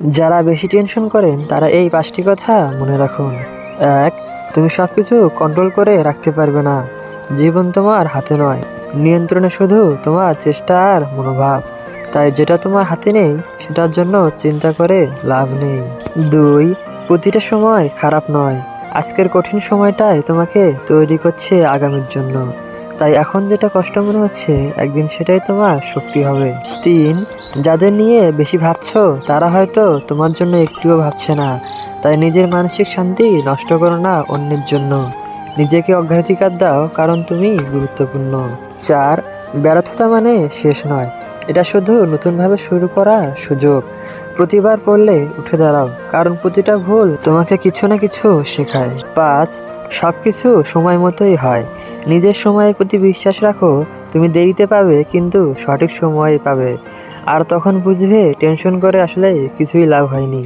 যারা বেশি টেনশন করেন, তারা এই পাঁচটি কথা মনে রাখুন। এক, তুমি সব কিছু কন্ট্রোল করে রাখতে পারবে না। জীবন তোমার হাতে নয়। নিয়ন্ত্রণে শুধু তোমার চেষ্টা আর মনোভাব। তাই যেটা তোমার হাতে নেই, সেটার জন্য চিন্তা করে লাভ নেই। দুই, প্রতিটা সময় খারাপ নয়। আজকের কঠিন সময়টাই তোমাকে তৈরি করছে আগামীর জন্য। তাই এখন যেটা কষ্ট মনে হচ্ছে, একদিন সেটাই তোমার শক্তি হবে। তিন, যাদের নিয়ে বেশি ভাবছ, তারা হয়তো তোমার জন্য একটুও ভাবছে না। তাই নিজের মানসিক শান্তি নষ্ট করো না অন্যের জন্য। নিজেকে অগ্রাধিকার দাও, কারণ তুমি গুরুত্বপূর্ণ। চার, ব্যর্থতা মানে শেষ নয়। এটা শুধু নতুনভাবে শুরু করার সুযোগ। প্রতিবার পড়লে উঠে দাঁড়াও, কারণ প্রতিটা ভুল তোমাকে কিছু না কিছু শেখায়। পাঁচ সব কিছু সময় মতোই হয়। নিজের সময়ের প্রতি বিশ্বাস রাখো, তুমি দেরিতে পাবে কিন্তু সঠিক সময়ে পাবে। আর তখন বুঝবে টেনশন করে আসলে কিছুই লাভ হয়নি।